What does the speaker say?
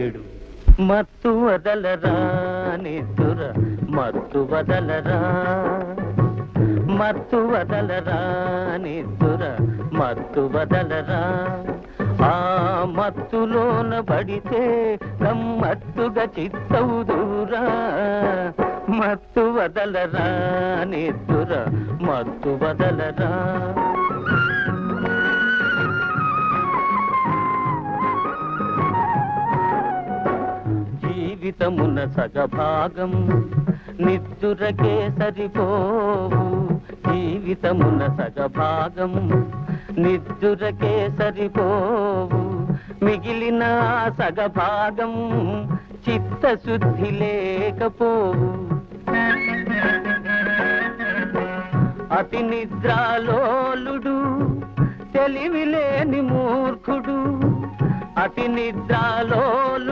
ఏడు. మత్తు వదలరా నిద్దుర మత్తు వదలరా. మత్తు వదలరా నిద్దుర మత్తు వదలరా. ఆ మత్తులోన పడితే గమ్మత్తుగా చిత్తవు దూరా. మత్తు వదలరా నిద్దుర మత్తు వదలరా. జీవితమున సగభాగం. నిద్దురకే సరిపోవు జీవితమున సగభాగం. నిద్దురకే సరిపోవు మిగిలిన సగభాగం. చిత్తశుద్ధి లేకపోవు. అతి నిద్రాలోలుడు తెలివిలేని మూర్ఖుడు. అతి నిద్రాలోలు